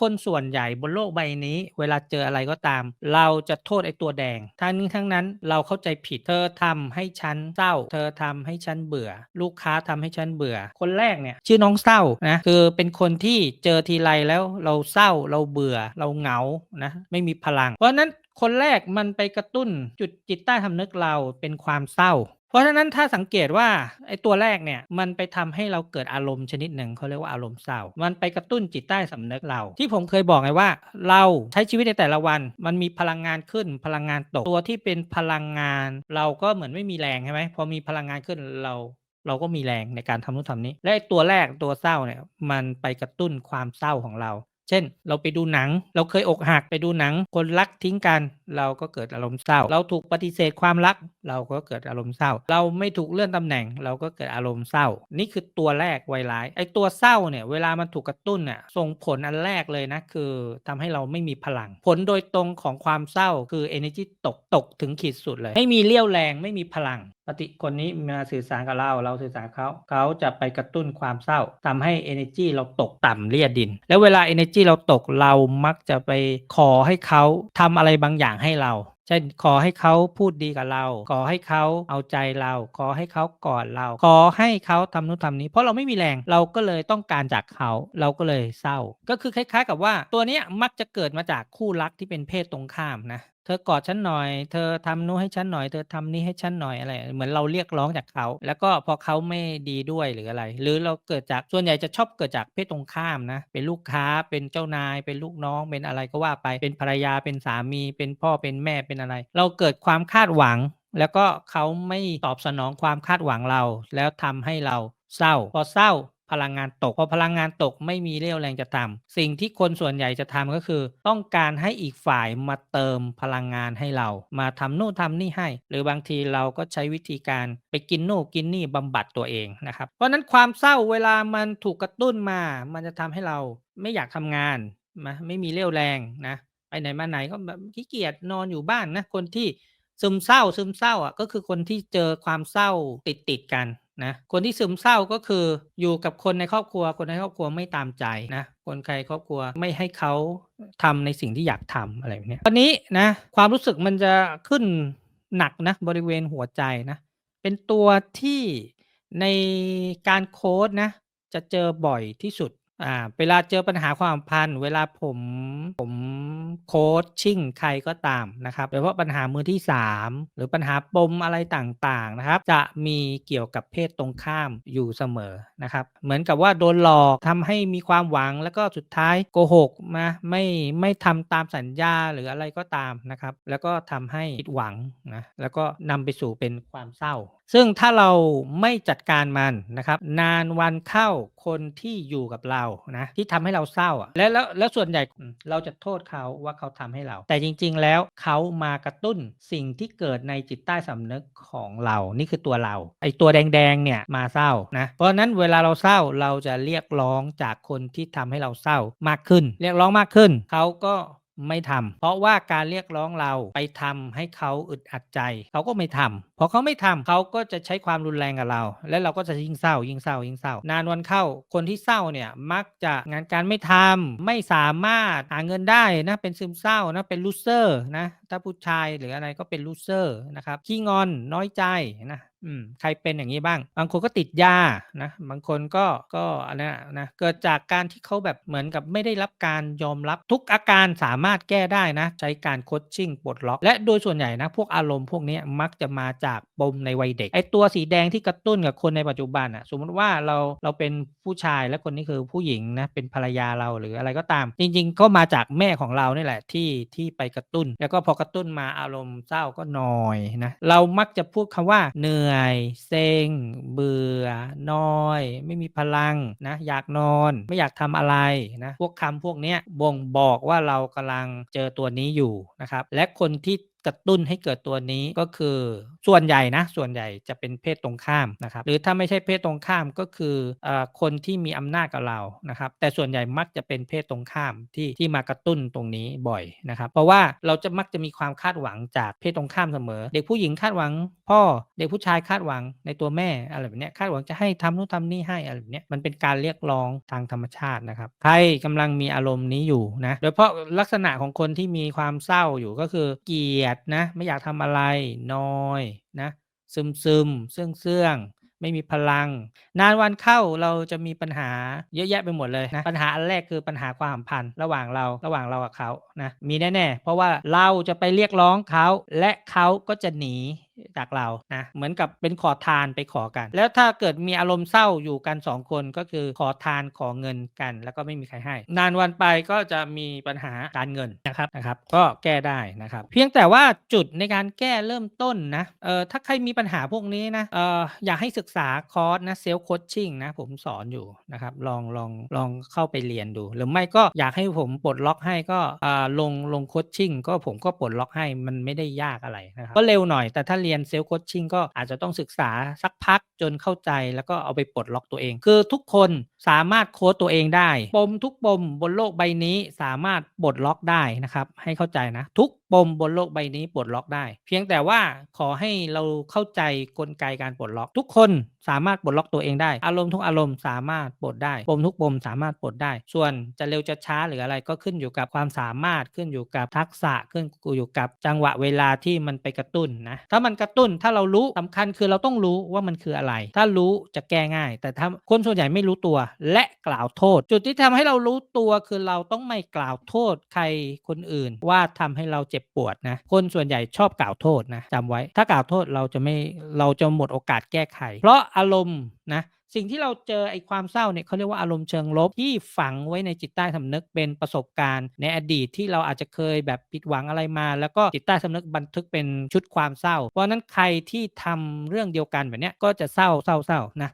คนส่วนใหญ่บนโลกใบนี้ เวลาเจออะไรก็ตาม เราจะโทษไอ้ตัวแดงทั้งนี้ทั้งนั้นเราเข้าใจผิดเธอทำให้ฉันเศร้า เธอทำให้ฉันเบื่อ ลูกค้าทำให้ฉันเบื่อ คนแรกเนี่ยชื่อน้องเศร้านะคือเป็นคนที่เจอทีไรแล้วเราเศร้าเราเบื่อเราเหงานะไม่มีพลัง เพราะนั้นคนแรกมันไปกระตุ้นจุดจิตใต้สำนึกเราเป็นความเศร้า เพราะฉะนั้นถ้าสังเกตว่าไอ้ตัวแรกเนี่ยมันไปทำให้เราเกิดอารมณ์ชนิดหนึ่งเขาเรียกว่าอารมณ์เศร้า มันไปกระตุ้นจิตใต้สำนึกเรา ที่ผมเคยบอกไงว่า เราใช้ชีวิตในแต่ละวัน มันมีพลังงานขึ้น พลังงานตกตัวที่เป็นพลังงาน เราก็เหมือนไม่มีแรงใช่ไหมพอมีพลังงานขึ้นเราเราก็มีแรงในการทำนู่นทำนี้ และไอ้ตัวแรกตัวเศร้าเนี่ยมันไปกระตุ้นความเศร้าของเรา เช่น เราไปดูหนัง เราเคยอกหักไปดูหนัง คนรักทิ้งกัน เราก็เกิดอารมณ์เศร้า เราถูกปฏิเสธความรัก เราก็เกิดอารมณ์เศร้า เราไม่ถูกเลื่อนตำแหน่ง เราก็เกิดอารมณ์เศร้า นี่คือตัวแรกไวร้ายไอตัวเศร้าเนี่ยเวลามันถูกกระตุ้นเนี่ยส่งผลอันแรกเลยนะคือทำให้เราไม่มีพลัง ผลโดยตรงของความเศร้าคือ energy ตกตกถึงขีดสุดเลย ไม่มีเรี่ยวแรงไม่มีพลังปฏิคนนี้มาสื่อสารกับเราเราสื่อสารเขาเขาจะไปกระตุ้นความเศร้าทำให้ energy เราตกต่ำเลียดิน แล้วเวลา energy เราตกเรามักจะไปขอให้เขาทำอะไรบางอย่างให้เรา เช่นขอให้เขาพูดดีกับเรา ขอให้เขาเอาใจเรา ขอให้เขากอดเรา ขอให้เขาทำนู่นทำนี้ เพราะเราไม่มีแรงเราก็เลยต้องการจากเขา เราก็เลยเศร้า ก็คือคล้าย ๆ กับว่า ตัวนี้มักจะเกิดมาจากคู่รักที่เป็นเพศตรงข้ามนะเธอกอดฉันหน่อย เธอทำนู้นให้ฉันหน่อย เธอทำนี้ให้ฉันหน่อย อะไร เหมือนเราเรียกร้องจากเขา แล้วก็พอเขาไม่ดีด้วยหรืออะไร หรือเราเกิดจาก ส่วนใหญ่จะชอบเกิดจากเพศตรงข้ามนะ เป็นลูกค้า เป็นเจ้านาย เป็นลูกน้อง เป็นอะไรก็ว่าไป เป็นภรรยา เป็นสามี เป็นพ่อ เป็นแม่ เป็นอะไร เราเกิดความคาดหวัง แล้วก็เขาไม่ตอบสนองความคาดหวังเรา แล้วทำให้เราเศร้า พอเศร้า พลังงานตกพอพลังงานตกไม่มีเรี่ยวแรงจะทำสิ่งที่คนส่วนใหญ่จะทำก็คือ ต้องการให้อีกฝ่ายมาเติมพลังงานให้เรา มาทำนู่นทำนี่ให้ หรือบางทีเราก็ใช้วิธีการไปกินนู่นกินนี่บำบัดตัวเองนะครับเพราะฉะนั้นความเศร้าเวลามันถูกกระตุ้นมา มันจะทำให้เราไม่อยากทำงานนะไม่มีเรี่ยวแรงนะไปไหนมาไหนก็แบบขี้เกียจนอนอยู่บ้านนะคนที่ซึมเศร้าซึมเศร้าอะก็คือคนที่เจอความเศร้าติดติดกัน นะคนที่ซึมเศร้าก็คืออยู่กับคนในครอบครัว คนในครอบครัวไม่ตามใจนะคนใครครอบครัวไม่ให้เขาทำในสิ่งที่อยากทำอะไรแบบเนี้ยตอนนี้นะความรู้สึกมันจะขึ้นหนักนะบริเวณหัวใจนะเป็นตัวที่ในการโค้ดนะจะเจอบ่อยที่สุด อ่า เวลาเจอปัญหาความสัมพันธ์ เวลาผม ผมโค้ชชิ่งใครก็ตามนะครับ โดยเฉพาะปัญหามือที่ 3 หรือปัญหาปมอะไรต่างๆนะครับ จะมีเกี่ยวกับเพศตรงข้ามอยู่เสมอนะครับ เหมือนกับว่าโดนหลอกทำให้มีความหวังแล้วก็สุดท้ายโกหกมาไม่ไม่ทำตามสัญญาหรืออะไรก็ตามนะครับ แล้วก็ทำให้ผิดหวังนะแล้วก็นำไปสู่เป็นความเศร้า ซึ่งถ้าเราไม่จัดการมันนะครับ นานวันเข้าคนที่อยู่กับเรานะที่ทำให้เราเศร้าอะและแล้วแล้วส่วนใหญ่เราจะโทษเขาว่าเขาทำให้เรา แต่จริง ๆ แล้วเขามากระตุ้นสิ่งที่เกิดในจิตใต้สำนึกของเรานี่คือตัวเรา ไอตัวแดงๆเนี่ยมาเศร้านะเพราะฉะนั้นเวลาเราเศร้าเราจะเรียกร้องจากคนที่ทำให้เราเศร้ามากขึ้น เรียกร้องมากขึ้น เขาก็ ไม่ทำเพราะว่าการเรียกร้องเราไปทำให้เขาอึดอัดใจ เขาก็ไม่ทำพอเขาไม่ทำเขาก็จะใช้ความรุนแรงกับเรา และเราก็จะยิ่งเศร้ายิ่งเศร้ายิ่งเศร้านานวันเข้า คนที่เศร้าเนี่ยมักจะงานการไม่ทำไม่สามารถหาเงินได้นะเป็นซึมเศร้านะเป็นลูเซอร์นะถ้าผู้ชายหรืออะไรก็เป็นลูเซอร์นะครับขี้งอนน้อยใจนะ อืมใครเป็นอย่างนี้บ้าง บางคนก็ติดยานะบางคนก็ก็อันนั้นนะเกิดจากการที่เขาแบบเหมือนกับไม่ได้รับการยอมรับทุกอาการสามารถแก้ได้นะ ใช้การโคชชิ่งปลดล็อก และโดยส่วนใหญ่นะพวกอารมณ์พวกนี้มักจะมาจากปมในวัยเด็กไอตัวสีแดงที่กระตุ้นกับคนในปัจจุบันอะสมมติว่าเราเราเป็นผู้ชายและคนนี้คือผู้หญิงนะเป็นภรรยาเราหรืออะไรก็ตาม จริง ๆ ก็มาจากแม่ของเรานี่แหละที่ที่ไปกระตุ้น แล้วก็พอกระตุ้นมาอารมณ์เศร้าก็นอยนะเรามักจะพูดคำว่าเหนื่อยเซ็ง เบื่อนอย ไม่มีพลังนะ อยากนอน ไม่อยากทำอะไรนะ พวกคำพวกเนี้ยบ่งบอกว่าเรากำลังเจอตัวนี้อยู่นะครับ และคนที่กระตุ้นให้เกิดตัวนี้ก็คือส่วนใหญ่นะส่วนใหญ่จะเป็นเพศตรงข้ามนะครับหรือถ้าไม่ใช่เพศตรงข้ามก็คืออ่อคนที่มีอำนาจกับเรานะครับแต่ส่วนใหญ่มักจะเป็นเพศตรงข้ามที่ที่มากระตุ้นตรงนี้บ่อยนะครับ เพราะว่าเราจะมักจะมีความคาดหวังจากเพศตรงข้ามเสมอ เด็กผู้หญิงคาดหวัง พ่อเด็กผู้ชายคาดหวังในตัวแม่อะไรแบบเนี้ยคาดหวังจะให้ทำนู่นทำนี่ให้อะไรแบบเนี้ยมันเป็นการเรียกร้องทางธรรมชาตินะครับใครกำลังมีอารมณ์นี้อยู่นะโดยเฉพาะลักษณะของคนที่มีความเศร้าอยู่ก็คือเกียดนะไม่อยากทำอะไรนอยนะซึมซึมเสื่องเสื่องไม่มีพลัง นานวันเข้าเราจะมีปัญหาเยอะแยะไปหมดเลยนะปัญหาอันแรกคือปัญหาความสัมพันธ์ระหว่างเราระหว่างเรากับเขานะมีแน่ๆ เพราะว่าเราจะไปเรียกร้องเขาและเขาก็จะหนี จากเรานะเหมือนกับเป็นขอทานไปขอกัน แล้วถ้าเกิดมีอารมณ์เศร้าอยู่กันสองคนก็คือขอทานขอเงินกัน แล้วก็ไม่มีใครให้ นานวันไปก็จะมีปัญหาการเงินนะครับนะครับ ก็แก้ได้นะครับ เพียงแต่ว่าจุดในการแก้เริ่มต้นนะเอ่อถ้าใครมีปัญหาพวกนี้นะเอ่ออยากให้ศึกษาคอร์สนะเซลล์โคชชิ่งนะผมสอนอยู่นะครับลองลองลองเข้าไปเรียนดู หรือไม่ก็อยากให้ผมปลดล็อกให้ก็เอ่าลงลงโคชชิ่งก็ผมก็ปลดล็อกให้มันไม่ได้ยากอะไรนะครับก็เร็วหน่อยแต่ถ้าเรียนเซลล์โคชชิ่งก็อาจจะต้องศึกษาสักพักจนเข้าใจแล้วก็เอาไปปลดล็อกตัวเอง คือทุกคนสามารถโค้ดตัวเองได้ ปมทุกปมบนโลกใบนี้สามารถปลดล็อกได้นะครับ ให้เข้าใจนะ ทุก ปมบนโลกใบนี้ปลดล็อกได้ เพียงแต่ว่าขอให้เราเข้าใจกลไกการปลดล็อก ทุกคนสามารถปลดล็อกตัวเองได้ อารมณ์ทุกอารมณ์สามารถปลดได้ ปมทุกปมสามารถปลดได้ ส่วนจะเร็วจะช้าหรืออะไรก็ขึ้นอยู่กับความสามารถขึ้นอยู่กับทักษะขึ้นอยู่กับจังหวะเวลาที่มันไปกระตุ้นนะถ้ามันกระตุ้นถ้าเรารู้สำคัญคือเราต้องรู้ว่ามันคืออะไร ถ้ารู้จะแก้ง่าย แต่ถ้าคนส่วนใหญ่ไม่รู้ตัว และกล่าวโทษ จุดที่ทำให้เรารู้ตัวคือเราต้องไม่กล่าวโทษใครคนอื่น ว่าทำให้เราเจ็บปวดนะคนส่วนใหญ่ชอบกล่าวโทษนะจำไว้ ถ้ากล่าวโทษเราจะไม่เราจะหมดโอกาสแก้ไข เพราะอารมณ์นะสิ่งที่เราเจอไอ้ความเศร้าเนี่ยเขาเรียกว่าอารมณ์เชิงลบที่ฝังไว้ในจิตใต้สำนึกเป็นประสบการณ์ ในอดีตที่เราอาจจะเคยแบบผิดหวังอะไรมา แล้วก็จิตใต้สำนึกบันทึกเป็นชุดความเศร้า เพราะฉะนั้นใครที่ทำเรื่องเดียวกันแบบเนี้ยก็จะเศร้าเศร้าเศร้านะ